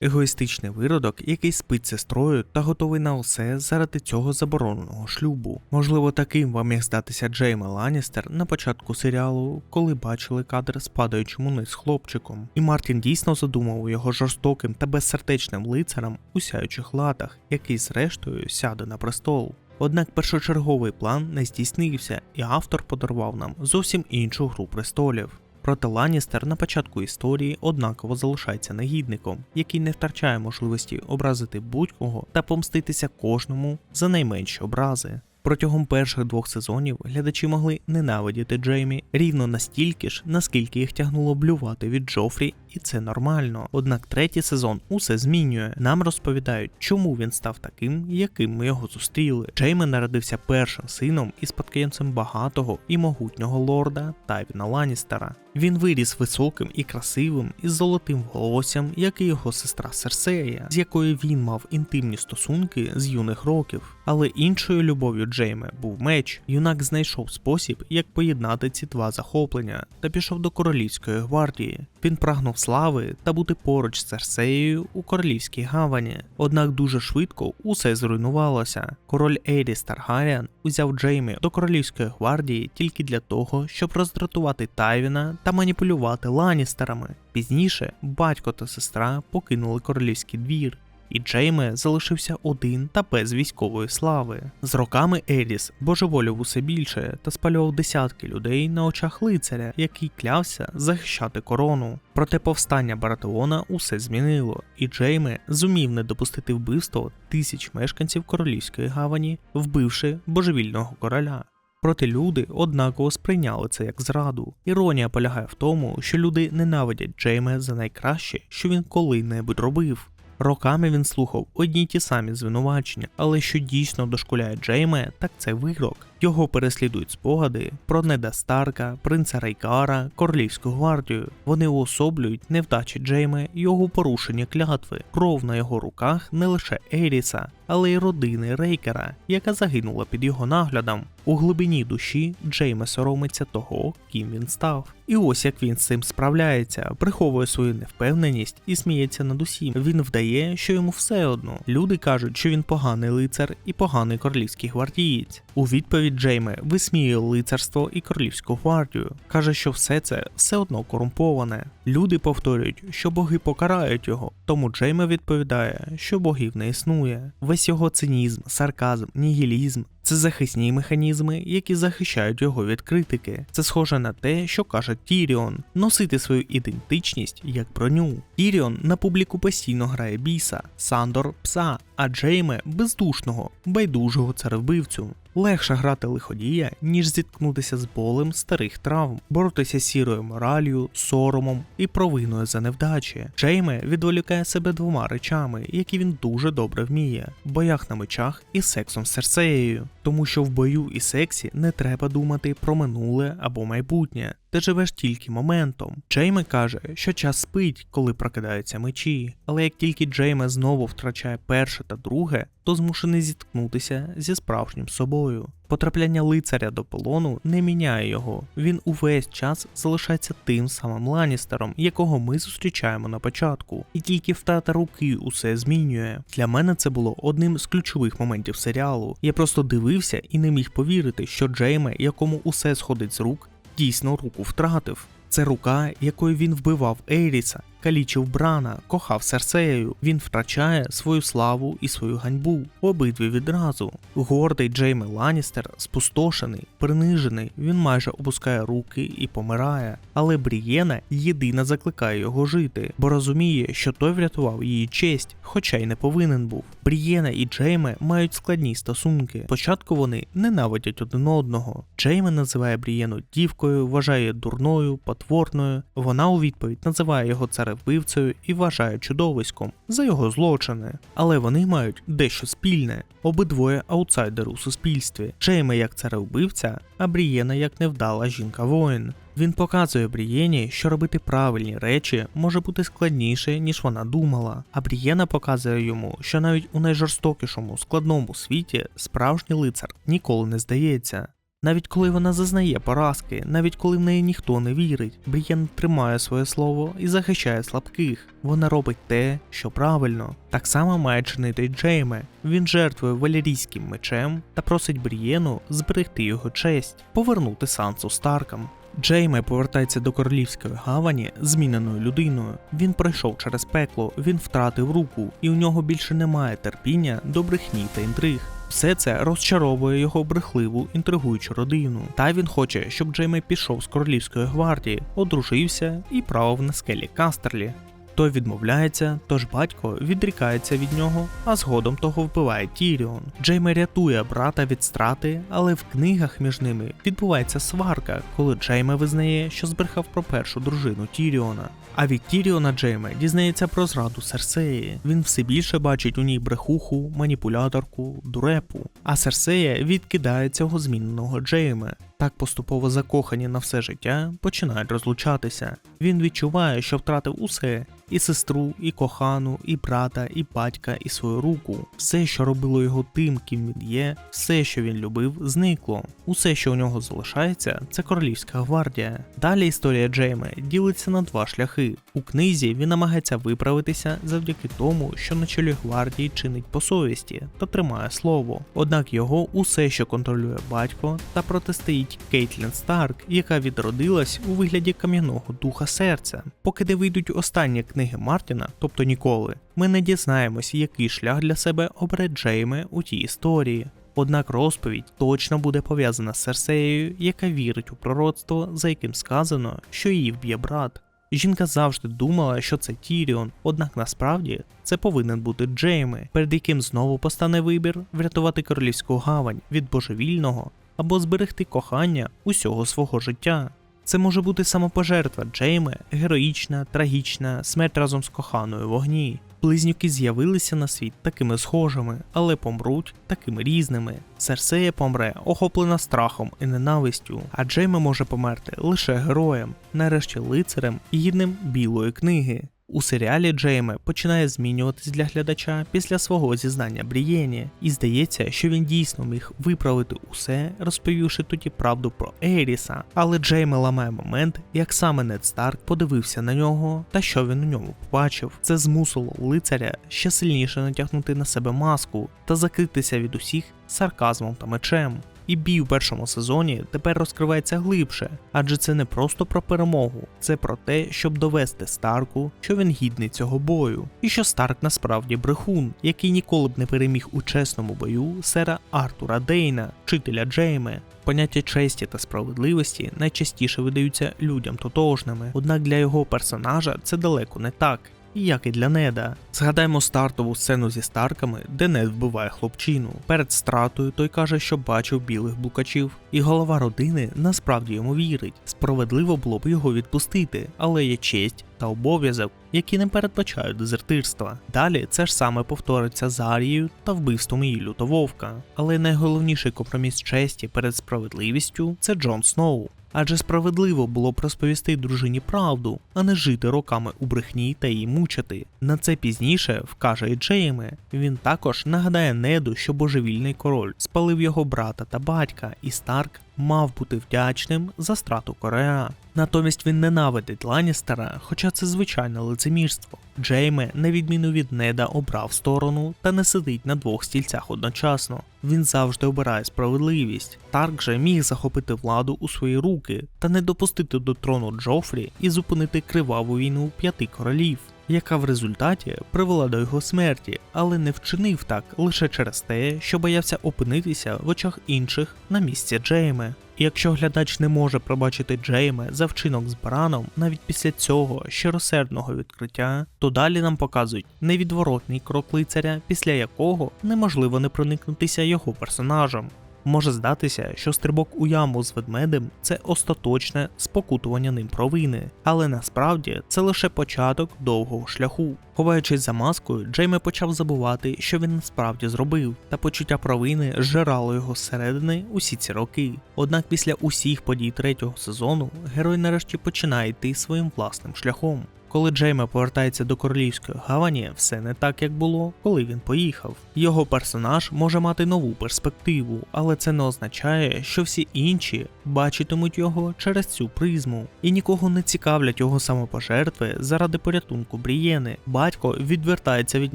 Егоїстичний виродок, який спить сестрою та готовий на усе заради цього забороненого шлюбу. Можливо, таким вам міг здатися Джейме Ланністер на початку серіалу, коли бачили кадр з падаючим униз хлопчиком. І Мартін дійсно задумав його жорстоким та безсердечним лицарем у сяючих латах, який зрештою сяде на престол. Однак першочерговий план не здійснився, і автор подарував нам зовсім іншу гру престолів. Проте Ланністер на початку історії однаково залишається негідником, який не втрачає можливості образити будь-кого та помститися кожному за найменші образи. Протягом перших двох сезонів глядачі могли ненавидіти Джеймі рівно настільки ж, наскільки їх тягнуло блювати від Джофрі, і це нормально. Однак третій сезон усе змінює. Нам розповідають, чому він став таким, яким ми його зустріли. Джейми народився першим сином і спадкоємцем багатого і могутнього лорда Тайвіна Ланністера. Він виріс високим і красивим із золотим волоссям, як і його сестра Серсея, з якою він мав інтимні стосунки з юних років. Але іншою любов'ю Джейме був меч. Юнак знайшов спосіб, як поєднати ці два захоплення, та пішов до королівської гвардії. Він прагнув слави та бути поруч з Серсеєю у королівській гавані. Однак дуже швидко усе зруйнувалося. Король Ейрі Таргаріан узяв Джеймі до королівської гвардії тільки для того, щоб роздратувати Тайвіна та маніпулювати ланістерами. Пізніше батько та сестра покинули королівський двір. І Джейме залишився один та без військової слави. З роками Еліс божеволів усе більше та спалював десятки людей на очах лицаря, який клявся захищати корону. Проте повстання Баратеона усе змінило, і Джейме зумів не допустити вбивство тисяч мешканців королівської гавані, вбивши божевільного короля. Проте люди однаково сприйняли це як зраду. Іронія полягає в тому, що люди ненавидять Джейме за найкраще, що він коли-небудь робив. Роками він слухав одні й ті самі звинувачення, але що дійсно дошкуляє Джейме, так це вирок. Його переслідують спогади про Неда Старка, принца Рейкара, королівську гвардію. Вони уособлюють невдачі Джейме, його порушення клятви, кров на його руках не лише Еріса, але й родини Рейкера, яка загинула під його наглядом. У глибині душі Джейме соромиться того, ким він став. І ось як він з цим справляється, приховує свою невпевненість і сміється над усім. Він вдає, що йому все одно. Люди кажуть, що він поганий лицар і поганий королівський гвардієць. У відповідь Джейме висміює лицарство і королівську гвардію. каже, що все це все одно корумповане. Люди повторюють, що боги покарають його, тому Джейме відповідає, що богів не існує. Весь його цинізм, сарказм, нігілізм це захисні механізми, які захищають його від критики. Це схоже на те, що каже Тіріон: носити свою ідентичність як броню. Тіріон на публіку постійно грає біса, Сандор пса, а Джейме бездушного, байдужого царевбивцю. Легше грати лиходія, ніж зіткнутися з болем старих травм, боротися з сірою моралью, соромом і провиною за невдачі. Джейме відволікає себе двома речами, які він дуже добре вміє: боях на мечах і сексом з Серсеєю. Тому що в бою і сексі не треба думати про минуле або майбутнє. Ти живеш тільки моментом. Джейме каже, що час спить, коли прокидаються мечі. Але як тільки Джейме знову втрачає перше та друге, то змушений зіткнутися зі справжнім собою. Потрапляння лицаря до полону не міняє його. Він увесь час залишається тим самим Ланістером, якого ми зустрічаємо на початку, і тільки втрата руки усе змінює. Для мене це було одним з ключових моментів серіалу. Я просто дивився і не міг повірити, що Джейме, якому усе сходить з рук, дійсно руку втратив. Це рука, якою він вбивав Ейріса, калічив Брана, кохав Серсеєю. Він втрачає свою славу і свою ганьбу. Обидві відразу. Гордий Джейме Ланністер, спустошений, принижений, він майже опускає руки і помирає. Але Брієна єдина закликає його жити, бо розуміє, що той врятував її честь, хоча й не повинен був. Брієна і Джейме мають складні стосунки. Спочатку вони ненавидять один одного. Джейме називає Брієну дівкою, вважає дурною, потворною. Вона у відповідь називає його царевбивцею і вважає чудовиськом за його злочини. Але вони мають дещо спільне. Обидвоє аутсайдери у суспільстві. Джейме як царевбивця, а Брієна як невдала жінка-воїн. Він показує Брієні, що робити правильні речі може бути складніше, ніж вона думала. А Брієна показує йому, що навіть у найжорстокішому складному світі справжній лицар ніколи не здається. Навіть коли вона зазнає поразки, навіть коли в неї ніхто не вірить, Брієн тримає своє слово і захищає слабких. Вона робить те, що правильно. Так само має чинити Джейме. Він жертвує валерійським мечем та просить Брієну зберегти його честь, повернути Сансу Старкам. Джейме повертається до королівської гавані зміненою людиною. Він пройшов через пекло, він втратив руку, і у нього більше немає терпіння до брехні та інтриг. Все це розчаровує його брехливу інтригуючу родину. Та він хоче, щоб Джейме пішов з королівської гвардії, одружився і правив на скелі Кастерлі. Той відмовляється, тож батько відрікається від нього, а згодом того вбиває Тіріон. Джейме рятує брата від страти, але в книгах між ними відбувається сварка, коли Джейме визнає, що збрехав про першу дружину Тіріона. А від Тіріона Джейме дізнається про зраду Серсеї. Він все більше бачить у ній брехуху, маніпуляторку, дурепу. А Серсея відкидає цього зміненого Джейме. Так поступово закохані на все життя починають розлучатися. Він відчуває, що втратив усе: і сестру, і кохану, і брата, і батька, і свою руку. Все, що робило його тим, ким він є, все, що він любив, зникло. Усе, що у нього залишається, це королівська гвардія. Далі історія Джейме ділиться на два шляхи. У книзі він намагається виправитися завдяки тому, що на чолі гвардії чинить по совісті та тримає слово. Однак його усе, що контролює батько, та протистоїть Кейтлін Старк, яка відродилась у вигляді кам'яного духа серця. Поки не вийдуть останні книги Мартіна, тобто ніколи, ми не дізнаємось, який шлях для себе обере Джейме у тій історії. Однак розповідь точно буде пов'язана з Серсеєю, яка вірить у пророцтво, за яким сказано, що її вб'є брат. Жінка завжди думала, що це Тіріон, однак насправді це повинен бути Джейми, перед яким знову постане вибір врятувати королівську гавань від божевільного або зберегти кохання усього свого життя. Це може бути самопожертва Джейме, героїчна, трагічна, смерть разом з коханою в вогні. Близнюки з'явилися на світ такими схожими, але помруть такими різними. Серсея помре, охоплена страхом і ненавистю, а Джейме може померти лише героєм, нарешті лицарем і гідним білої книги. У серіалі Джейме починає змінюватись для глядача після свого зізнання Брієні, і здається, що він дійсно міг виправити усе, розповівши тоді правду про Еріса. Але Джейме ламає момент, як саме Нед Старк подивився на нього та що він у ньому побачив. Це змусило лицаря ще сильніше натягнути на себе маску та закритися від усіх сарказмом та мечем. І бій у першому сезоні тепер розкривається глибше, адже це не просто про перемогу, це про те, щоб довести Старку, що він гідний цього бою, і що Старк насправді брехун, який ніколи б не переміг у чесному бою сера Артура Дейна, вчителя Джейме. Поняття честі та справедливості найчастіше видаються людям тотожними, однак для його персонажа це далеко не так. Як і для Неда. Згадаймо стартову сцену зі Старками, де Нед вбиває хлопчину. Перед стратою той каже, що бачив білих блукачів, і голова родини насправді йому вірить. Справедливо було б його відпустити, але є честь та обов'язок, які не передбачають дезертирства. Далі це ж саме повториться з Арією та вбивством її лютововка. Але найголовніший компроміс честі перед справедливістю це Джон Сноу. Адже справедливо було б розповісти дружині правду, а не жити роками у брехні та її мучити. На це пізніше вкаже і. Він також нагадає Неду, що божевільний король спалив його брата та батька, і Старк мав бути вдячним за страту Кореа. Натомість він ненавидить Ланністера, хоча це звичайне лицемірство. Джейме, на відміну від Неда, обрав сторону та не сидить на двох стільцях одночасно. Він завжди обирає справедливість. Тарк же міг захопити владу у свої руки та не допустити до трону Джофрі і зупинити криваву війну п'яти королів. Яка в результаті привела до його смерті, але не вчинив так лише через те, що боявся опинитися в очах інших на місці Джейме. І якщо глядач не може пробачити Джейме за вчинок з Браном навіть після цього щиросердного відкриття, то далі нам показують невідворотний крок лицаря, після якого неможливо не проникнутися його персонажем. Може здатися, що стрибок у яму з ведмедем це остаточне спокутування ним провини, але насправді це лише початок довгого шляху. Ховаючись за маскою, Джейме почав забувати, що він насправді зробив, та почуття провини зжирало його зсередини усі ці роки. Однак після усіх подій третього сезону герой нарешті починає йти своїм власним шляхом. Коли Джейме повертається до королівської гавані, все не так, як було, коли він поїхав. Його персонаж може мати нову перспективу, але це не означає, що всі інші бачитимуть його через цю призму, і нікого не цікавлять його самопожертви заради порятунку Брієни. Батько відвертається від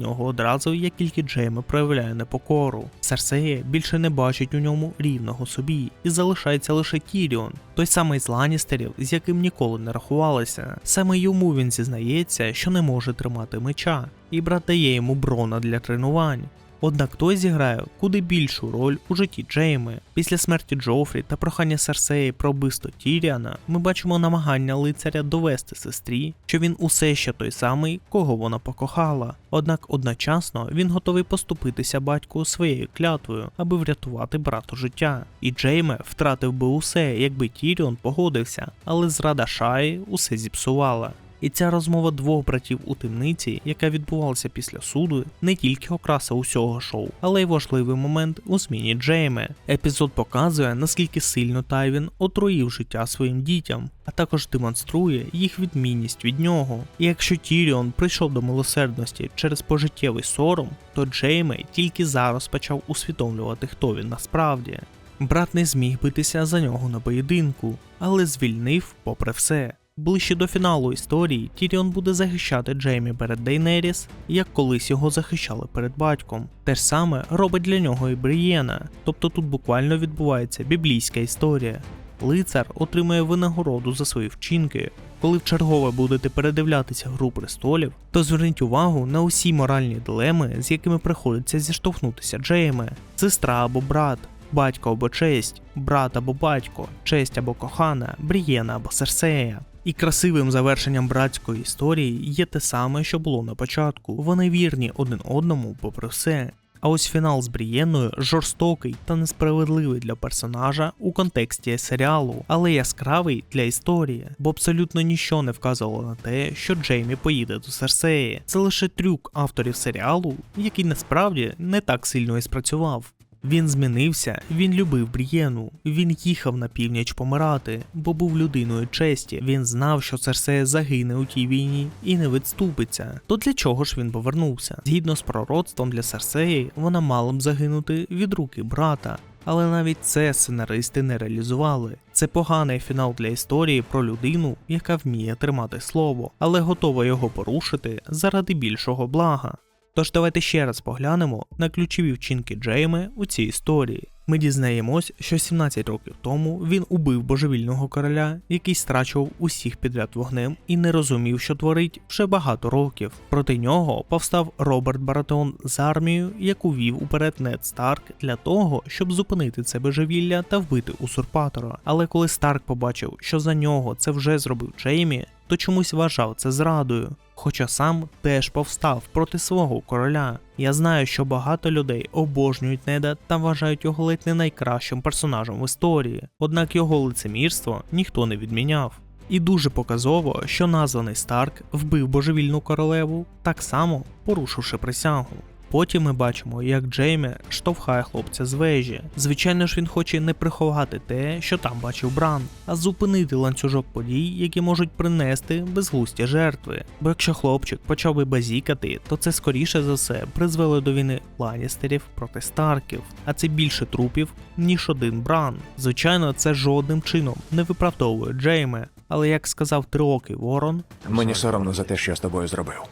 нього одразу, як тільки Джейме проявляє непокору. Серсея більше не бачить у ньому рівного собі, і залишається лише Тіріон, той самий з Ланістерів, з яким ніколи не рахувалися. Саме йому він зізнається, що не може тримати меча, і брат дає йому брона для тренувань. Однак той зіграє куди більшу роль у житті Джейми. Після смерті Джофрі та прохання Серсеї про вбивство Тіріана ми бачимо намагання лицаря довести сестрі, що він усе ще той самий, кого вона покохала. Однак одночасно він готовий поступитися батьку своєю клятвою, аби врятувати брату життя. І Джейме втратив би усе, якби Тіріон погодився, але зрада Шаї усе зіпсувала. І ця розмова двох братів у темниці, яка відбувалася після суду, не тільки окраса усього шоу, але й важливий момент у зміні Джейме. Епізод показує, наскільки сильно Тайвін отруїв життя своїм дітям, а також демонструє їх відмінність від нього. І якщо Тіріон прийшов до милосердності через пожиттєвий сором, то Джейме тільки зараз почав усвідомлювати, хто він насправді. Брат не зміг битися за нього на поєдинку, але звільнив попри все. Ближче до фіналу історії Тіріон буде захищати Джеймі перед Дейнеріс, як колись його захищали перед батьком. Те ж саме робить для нього і Брієна, тобто тут буквально відбувається біблійська історія. Лицар отримує винагороду за свої вчинки. Коли вчергове будете передивлятися гру престолів, то зверніть увагу на усі моральні дилеми, з якими приходиться зіштовхнутися Джейме, сестра або брат, батько або честь, брат або батько, честь або кохана, Брієна або Серсея. І красивим завершенням братської історії є те саме, що було на початку. Вони вірні один одному, попри все. А ось фінал з Брієною жорстокий та несправедливий для персонажа у контексті серіалу, але яскравий для історії, бо абсолютно нічого не вказувало на те, що Джеймі поїде до Серсеї. Це лише трюк авторів серіалу, який насправді не так сильно і спрацював. Він змінився, він любив Брієну, він їхав на північ помирати, бо був людиною честі. Він знав, що Церсея загине у тій війні і не відступиться. То для чого ж він повернувся? Згідно з пророцтвом для Серсеї, вона мала б загинути від руки брата. Але навіть це сценаристи не реалізували. Це поганий фінал для історії про людину, яка вміє тримати слово, але готова його порушити заради більшого блага. Тож давайте ще раз поглянемо на ключові вчинки Джейми у цій історії. Ми дізнаємось, що 17 років тому він убив божевільного короля, який страчував усіх підряд вогнем і не розумів, що творить вже багато років. Проти нього повстав Роберт Баратон з армією, яку вів уперед Нед Старк для того, щоб зупинити це божевілля та вбити узурпатора. Але коли Старк побачив, що за нього це вже зробив Джеймі, то чомусь вважав це зрадою, хоча сам теж повстав проти свого короля. Я знаю, що багато людей обожнюють Неда та вважають його ледь не найкращим персонажем в історії, однак його лицемірство ніхто не відміняв. І дуже показово, що названий Старк вбив божевільну королеву, так само порушивши присягу. Потім ми бачимо, як Джеймі штовхає хлопця з вежі. Звичайно ж, він хоче не приховати те, що там бачив Бран, а зупинити ланцюжок подій, які можуть принести безглусті жертви. Бо якщо хлопчик почав би базікати, то це скоріше за все призвело до війни Ланістерів проти Старків, а це більше трупів, ніж один Бран. Звичайно, це жодним чином не виправдовує Джейме, але як сказав триокий Ворон, Мені соромно за те, що я з тобою зробив.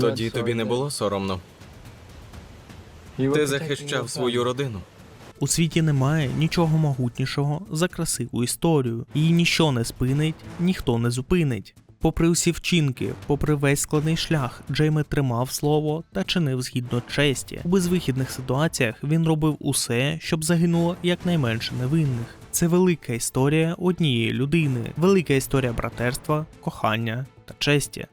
Тоді тобі не було соромно. Ти захищав свою родину. У світі немає нічого могутнішого за красиву історію. Її ніщо не спинить, ніхто не зупинить. Попри усі вчинки, попри весь складний шлях, Джейме тримав слово та чинив згідно честі. У безвихідних ситуаціях він робив усе, щоб загинуло якнайменше невинних. Це велика історія однієї людини, велика історія братерства, кохання та честі.